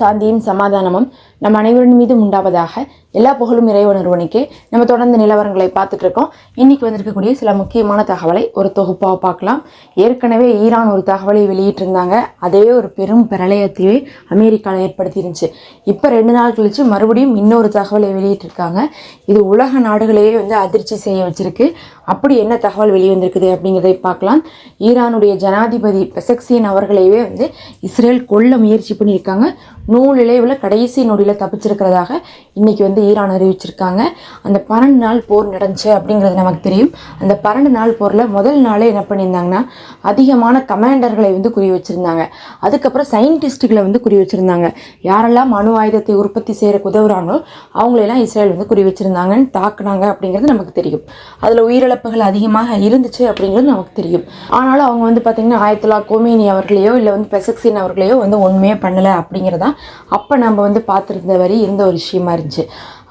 சாந்தியும் சமாதானமும் நம் அனைவரின் மீதும் உண்டாவதாக எல்லா புகழும் இறைவன் ஒருவனுக்கே. நம்ம தொடர்ந்து நிலவரங்களை பார்த்துட்டு இருக்கோம். இன்னைக்கு வந்திருக்கக்கூடிய சில முக்கியமான தகவலை ஒரு தொகுப்பாக பார்க்கலாம். ஏற்கனவே ஈரான் ஒரு தகவலை வெளியிட்டிருந்தாங்க. அதே ஒரு பெரும் பிரளயத்தையே அமெரிக்காவில் ஏற்படுத்தி இருந்துச்சு இப்போ ரெண்டு நாள் கழிச்சு மறுபடியும் இன்னொரு தகவலை வெளியிட்டிருக்காங்க. இது உலக நாடுகளையே வந்து அதிர்ச்சி செய்ய வச்சிருக்கு. அப்படி என்ன தகவல் வெளிவந்திருக்குது அப்படிங்கிறதை பார்க்கலாம். ஈரானுடைய ஜனாதிபதி பெசக்சியன் அவர்களையே வந்து இஸ்ரேல் கொல்ல முயற்சி பண்ணியிருக்காங்க. நூலிழைவில் கடைசி நொடியில் தப்பிச்சிருக்கிறதாக இன்றைக்கி வந்து ஈரான் அறிவிச்சிருக்காங்க. அந்த பன்னெண்டு நாள் போர் நடந்துச்சு அப்படிங்கிறது நமக்கு தெரியும். அந்த பன்னெண்டு நாள் போரில் முதல் நாளே என்ன பண்ணியிருந்தாங்கன்னா அதிகமான கமாண்டர்களை வந்து குறி வச்சுருந்தாங்க. அதுக்கப்புறம் சயின்டிஸ்ட்டுகளை வந்து குறி வச்சுருந்தாங்க. யாரெல்லாம் அணு ஆயுதத்தை உற்பத்தி செய்கிறக்கு உதவுறாங்களோ அவங்களெல்லாம் இஸ்ரேல் வந்து குறி வச்சுருந்தாங்கன்னு தாக்குனாங்க அப்படிங்கிறது நமக்கு தெரியும். அதில் உயிரிழப்புகள் அதிகமாக இருந்துச்சு அப்படிங்கிறது நமக்கு தெரியும். ஆனாலும் அவங்க வந்து பார்த்திங்கன்னா ஆயத்துலா கோமேனி அவர்களையோ இல்லை வந்து பெசக்சின் அவர்களையோ வந்து ஒன்றுமே பண்ணலை அப்படிங்கிறதா அப்போ நம்ம வந்து பார்த்துருந்த வரி இருந்த ஒரு விஷயமா இருந்துச்சு.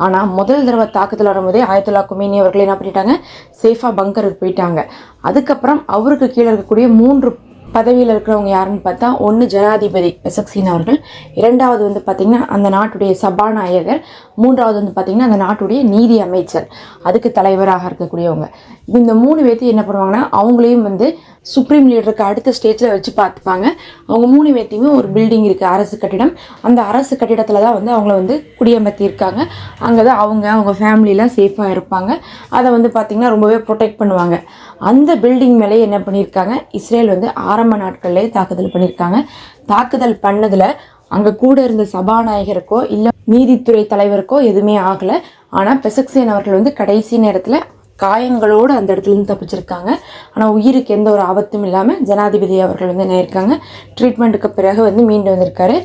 ஆனால் முதல் தடவை தாக்குதல் வரும்போதே ஆயத்துல்லா குமேனி அவர்கள் என்ன பண்ணிட்டாங்க? சேஃபாக பங்கருக்கு போயிட்டாங்க. அதுக்கப்புறம் அவருக்கு கீழே இருக்கக்கூடிய மூன்று பதவியில் இருக்கிறவங்க யாருன்னு பார்த்தா ஒன்று ஜனாதிபதி பெசக்சீன் அவர்கள் இரண்டாவது வந்து பார்த்திங்கன்னா அந்த நாட்டுடைய சபாநாயகர் மூன்றாவது வந்து பார்த்திங்கன்னா அந்த நாட்டுடைய நீதி அமைச்சர் அதுக்கு தலைவராக இருக்கக்கூடியவங்க. இந்த மூணு பேர்த்தையும் என்ன பண்ணுவாங்கன்னா அவங்களையும் வந்து சுப்ரீம் லீடருக்கு அடுத்த ஸ்டேஜில் வச்சு பார்த்துப்பாங்க. அவங்க மூணு பேர்த்தையுமே ஒரு பில்டிங் இருக்குது அரசு கட்டிடம். அந்த அரசு கட்டிடத்தில் தான் வந்து அவங்கள வந்து குடியமர்த்தியிருக்காங்க அங்கே தான் அவங்க அவங்க ஃபேமிலிலாம் சேஃபாக இருப்பாங்க. அதை வந்து பார்த்திங்கன்னா ரொம்பவே ப்ரொடெக்ட் பண்ணுவாங்க. அந்த பில்டிங் மேலே என்ன பண்ணியிருக்காங்க இஸ்ரேல் வந்து ஆரம்ப நாட்கள்லேயே தாக்குதல் பண்ணியிருக்காங்க தாக்குதல் பண்ணதில் அங்கே கூட இருந்த சபாநாயகருக்கோ இல்லை நீதித்துறை தலைவருக்கோ எதுவுமே ஆகலை. ஆனால் பெசக்சேன் அவர்கள் வந்து கடைசி நேரத்தில் காயங்களோடு அந்த இடத்துல இருந்து தப்பிச்சிருக்காங்க. ஆனால் உயிருக்கு எந்த ஒரு ஆபத்தும் இல்லாமல் ஜனாதிபதி அவர்கள் வந்து என்ன இருக்காங்க. ட்ரீட்மெண்ட்டுக்கு பிறகு வந்து மீண்டு வந்திருக்காரு.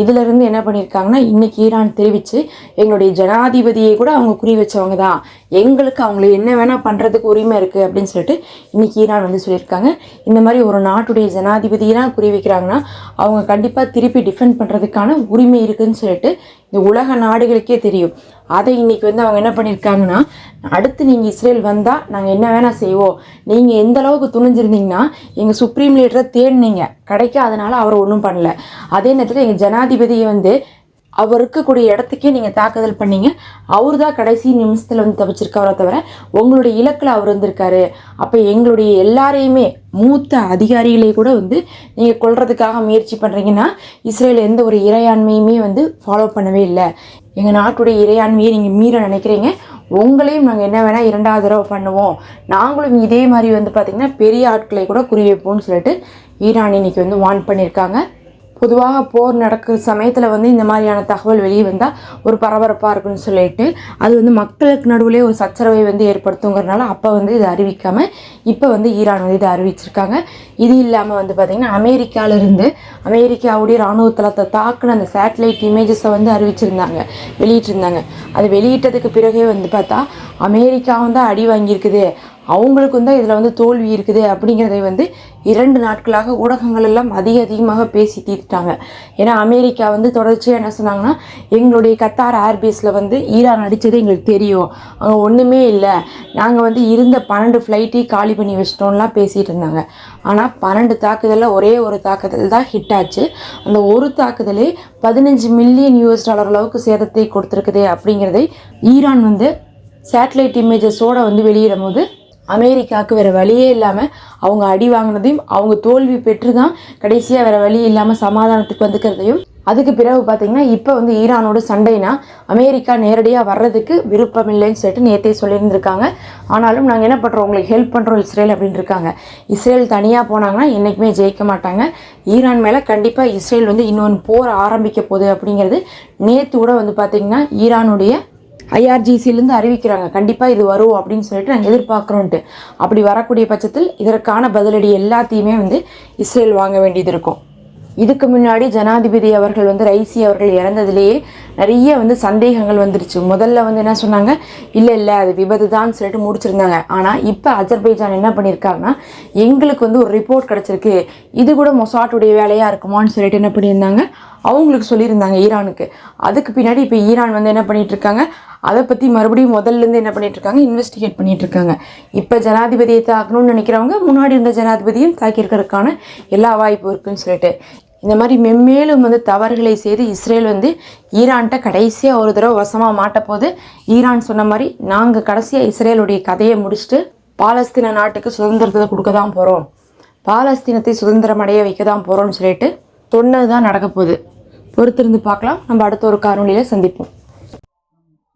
இதிலிருந்து என்ன பண்ணியிருக்காங்கன்னா இன்னைக்கு ஈரான் தெரிவித்து எங்களுடைய ஜனாதிபதியை கூட அவங்க குறி வச்சவங்க தான். எங்களுக்கு அவங்கள என்ன வேணால் பண்ணுறதுக்கு உரிமை இருக்குது அப்படின்னு சொல்லிட்டு இன்னைக்கு ஈரான் வந்து சொல்லியிருக்காங்க. இந்த மாதிரி ஒரு நாட்டுடைய ஜனாதிபதியெல்லாம் குறி வைக்கிறாங்கன்னா அவங்க கண்டிப்பாக திருப்பி டிஃபெண்ட் பண்ணுறதுக்கான உரிமை இருக்குதுன்னு சொல்லிட்டு இந்த உலக நாடுகளுக்கே தெரியும். அதை இன்னைக்கு வந்து அவங்க என்ன பண்ணியிருக்காங்கன்னா அடுத்து நீங்கள் இஸ்ரேல் வந்தால் நாங்கள் என்ன வேணால் செய்வோம். நீங்கள் எந்த அளவுக்கு துணிஞ்சிருந்தீங்கன்னா எங்கள் சுப்ரீம் லீடரை தேடினீங்க. கிடைக்காதனால அவர் ஒன்றும் பண்ணல. அதே நேரத்தில் எங்கள் ஜனாதிபதியை வந்து அவர் இருக்கக்கூடிய இடத்துக்கே நீங்கள் தாக்குதல் பண்ணீங்க. அவர் தான் கடைசி நிமிஷத்தில் வந்து தப்பிச்சிருக்காரோ தவிர உங்களுடைய இலக்கில் அவர் வந்திருக்காரு. அப்போ எங்களுடைய எல்லாரையுமே மூத்த அதிகாரிகளை கூட வந்து நீங்கள் கொள்றதுக்காக முயற்சி பண்ணுறீங்கன்னா இஸ்ரேல் எந்த ஒரு இறையாண்மையுமே வந்து ஃபாலோ பண்ணவே இல்லை. எங்கள் நாட்டுடைய இறையாண்மையை நீங்கள் மீற நினைக்கிறீங்க. உங்களையும் நாங்கள் என்ன வேணால் இரண்டாவது தடவை பண்ணுவோம். நாங்களும் இதே மாதிரி வந்து பார்த்திங்கன்னா பெரிய ஆட்களை கூட குறி வைப்போம்னு சொல்லிட்டு ஈரான் இன்னைக்கு வந்து வார்ன் பண்ணியிருக்காங்க. பொதுவாக போர் நடக்கிற சமயத்தில் வந்து இந்த மாதிரியான தகவல் வெளியே வந்தால் ஒரு பரபரப்பாக இருக்குன்னு சொல்லிட்டு அது வந்து மக்களுக்கு நடுவிலே ஒரு சச்சரவை வந்து ஏற்படுத்துங்கிறனால அப்போ வந்து இதை அறிவிக்காமல் இப்போ வந்து ஈரான் வந்து இதை அறிவிச்சிருக்காங்க. இது இல்லாமல் வந்து பார்த்திங்கன்னா அமெரிக்காவிலிருந்து அமெரிக்காவுடைய இராணுவ தளத்தை தாக்குன அந்த சேட்டலைட் இமேஜஸை வந்து அறிவிச்சிருந்தாங்க வெளியிட்டிருந்தாங்க. அது வெளியிட்டதுக்கு பிறகே வந்து பார்த்தா அமெரிக்காவும் தான் அடி வாங்கியிருக்குது. அவங்களுக்கும் தான் இதில் வந்து தோல்வி இருக்குது அப்படிங்கிறதை வந்து இரண்டு நாட்களாக ஊடகங்கள் எல்லாம் அதிக அதிகமாக பேசி தீர்த்துட்டாங்க. ஏன்னா அமெரிக்கா வந்து தொடர்ச்சியாக என்ன சொன்னாங்கன்னா எங்களுடைய கத்தார் ஏர்பேஸில் வந்து ஈரான் அடித்தது எங்களுக்கு தெரியும். அங்கே ஒன்றுமே இல்லை. நாங்கள் வந்து இருந்த பன்னெண்டு ஃப்ளைட்டையும் காலி பண்ணி வச்சிட்டோம்லாம் பேசிகிட்டு இருந்தாங்க. ஆனால் பன்னெண்டு தாக்குதலில் ஒரே ஒரு தாக்குதல் தான் ஹிட் ஆச்சு. அந்த ஒரு தாக்குதலே பதினஞ்சு மில்லியன் யூஎஸ் டாலர் அளவுக்கு சேதத்தை கொடுத்துருக்குது அப்படிங்கிறதை ஈரான் வந்து சேட்டலைட் இமேஜஸோடு வந்து வெளியிடும் போது அமெரிக்காவுக்கு வேறு வழியே இல்லாமல் அவங்க அடி வாங்கினதையும் அவங்க தோல்வி பெற்று தான் கடைசியாக வேறு வழி இல்லாமல் சமாதானத்துக்கு வந்துக்கிறதையும் அதுக்கு பிறகு பார்த்தீங்கன்னா இப்போ வந்து ஈரானோட சண்டைனா அமெரிக்கா நேரடியாக வர்றதுக்கு விருப்பம் இல்லைன்னு சொல்லிட்டு நேற்றே சொல்லியிருந்திருக்காங்க. ஆனாலும் நாங்கள் என்ன பண்ணுறோம் உங்களுக்கு ஹெல்ப் பண்ணுறோம் இஸ்ரேல் அப்படின்னு இருக்காங்க. இஸ்ரேல் தனியாக போனாங்கன்னா என்றைக்குமே ஜெயிக்க மாட்டாங்க. ஈரான் மேலே கண்டிப்பாக இஸ்ரேல் வந்து இன்னொன்று போர் ஆரம்பிக்க போகுது அப்படிங்கிறது நேற்று கூட வந்து பார்த்திங்கன்னா ஈரானுடைய ஐஆர்ஜிசிலேருந்து அறிவிக்கிறாங்க. கண்டிப்பாக இது வரும் அப்படின்னு சொல்லிட்டு நாங்கள் எதிர்பார்க்குறோன்ட்டு. அப்படி வரக்கூடிய பட்சத்தில் இதற்கான பதிலடி எல்லாத்தையுமே வந்து இஸ்ரேல் வாங்க வேண்டியது இருக்கும். இதுக்கு முன்னாடி ஜனாதிபதி அவர்கள் வந்து ரைசி அவர்கள் இறந்ததுலேயே நிறைய வந்து சந்தேகங்கள் வந்துருச்சு. முதல்ல வந்து என்ன சொன்னாங்க? இல்லை இல்லை அது விபத்து தான் சொல்லிட்டு முடிச்சிருந்தாங்க. ஆனால் இப்போ அஜர்பைஜான் என்ன பண்ணியிருக்காங்கன்னா எங்களுக்கு வந்து ஒரு ரிப்போர்ட் கிடச்சிருக்கு. இது கூட மொசாட்டுடைய வேலையாக இருக்குமான்னு சொல்லிட்டு என்ன பண்ணியிருந்தாங்க? அவங்களுக்கு சொல்லியிருந்தாங்க ஈரானுக்கு. அதுக்கு பின்னாடி இப்போ ஈரான் வந்து என்ன பண்ணிகிட்ருக்காங்க இருக்காங்க அதை பற்றி மறுபடியும் முதல்லேருந்து என்ன பண்ணிகிட்ருக்காங்க இருக்காங்க இன்வெஸ்டிகேட் பண்ணிகிட்ருக்காங்க இருக்காங்க இப்போ ஜனாதிபதியை தாக்கணும்னு நினைக்கிறவங்க முன்னாடி இருந்த ஜனாதிபதியும் தாக்கியிருக்கிறதுக்கான எல்லா வாய்ப்பும் இருக்குன்னு சொல்லிட்டு. இந்த மாதிரி மென்மேலும் வந்து தவறுகளை செய்து இஸ்ரேல் வந்து ஈரான்கிட்ட கடைசியாக ஒரு தடவை வசமாக மாட்டப்போது ஈரான் சொன்ன மாதிரி நாங்கள் கடைசியாக இஸ்ரேலுடைய கதையை முடிச்சுட்டு பாலஸ்தீன நாட்டுக்கு சுதந்திரத்தை கொடுக்க தான் போகிறோம் பாலஸ்தீனத்தை சுதந்திரம் அடைய வைக்க தான் போகிறோம்னு சொல்லிட்டு சொன்னது தான் நடக்க போகுது. பொறுத்திருந்து பார்க்கலாம். நம்ம அடுத்த ஒரு காணொலியில் சந்திப்போம்.